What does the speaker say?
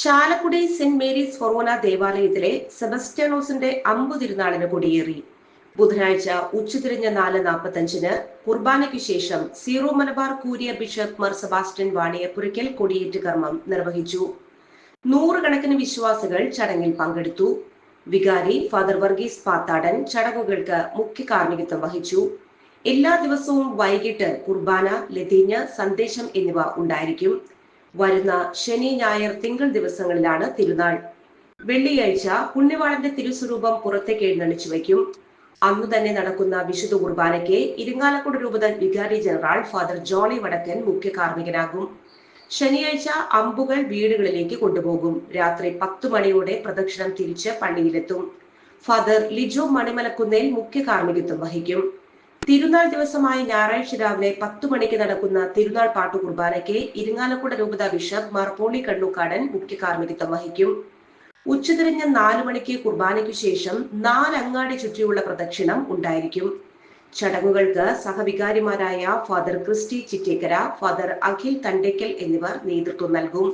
Chalakudy saint Mary's ഫൊറോന ദേവാലയത്തിലെ സെബസ്റ്റ്യാനോസിന്റെ അമ്പു തിരുനാളിന് കൊടിയേറി. ബുധനാഴ്ച ഉച്ചതിരിഞ്ഞ നാല് നാൽപ്പത്തഞ്ചിന് കുർബാനയ്ക്ക് ശേഷം Syro Malabar curia bishop Mar Sebastian Vaniyapurackal കൊടിയേറ്റ് കർമ്മം നിർവഹിച്ചു. നൂറുകണക്കിന് വിശ്വാസികൾ ചടങ്ങിൽ പങ്കെടുത്തു. വികാരി ഫാദർ വർഗീസ് പാത്താടൻ ചടങ്ങുകൾക്ക് മുഖ്യ കാർമ്മികത്വം വഹിച്ചു. എല്ലാ ദിവസവും വൈകിട്ട് കുർബാന ലതീഞ്ഞ് സന്ദേശം എന്നിവ ഉണ്ടായിരിക്കും. വരുന്ന ശനി ഞായർ തിങ്കൾ ദിവസങ്ങളിലാണ് തിരുനാൾ. വെള്ളിയാഴ്ച പുണ്യവാളന്റെ തിരുസ്വരൂപം പുറത്തേക്ക് എഴുന്നള്ളിച്ചു വയ്ക്കും. അന്നു തന്നെ നടക്കുന്ന വിശുദ്ധ കുർബാനയ്ക്ക് ഇരിങ്ങാലക്കുട രൂപതൻ വികാരി ജനറൽ ഫാദർ ജോളി വടക്കൻ മുഖ്യ കാർമ്മികനാകും. ശനിയാഴ്ച അമ്പുകൾ വീടുകളിലേക്ക് കൊണ്ടുപോകും. രാത്രി പത്തു മണിയോടെ പ്രദക്ഷിണം തിരിച്ച് പള്ളിയിലെത്തും. ഫാദർ ലിജോ മണിമലക്കുന്നേൽ മുഖ്യ കാർമ്മികത്വം വഹിക്കും. തിരുനാൾ ദിവസമായ ഞായറാഴ്ച രാവിലെ പത്തു മണിക്ക് നടക്കുന്ന തിരുനാൾ പാട്ടു കുർബാനയ്ക്ക് ഇരിങ്ങാലക്കുട രൂപത ബിഷപ്പ് മർപ്പോളി കണ്ണൂക്കാടൻ മുഖ്യ കാർമ്മികത്വം വഹിക്കും. ഉച്ചതിരിഞ്ഞ നാലു മണിക്ക് കുർബാനയ്ക്കു ശേഷം നാലങ്ങാടി ചുറ്റിയുള്ള പ്രദക്ഷിണം ഉണ്ടായിരിക്കും. ചടങ്ങുകൾക്ക് സഹവികാരിമാരായ father Christy Chittekkara father Akhil Thandekkal എന്നിവർ നേതൃത്വം നൽകും.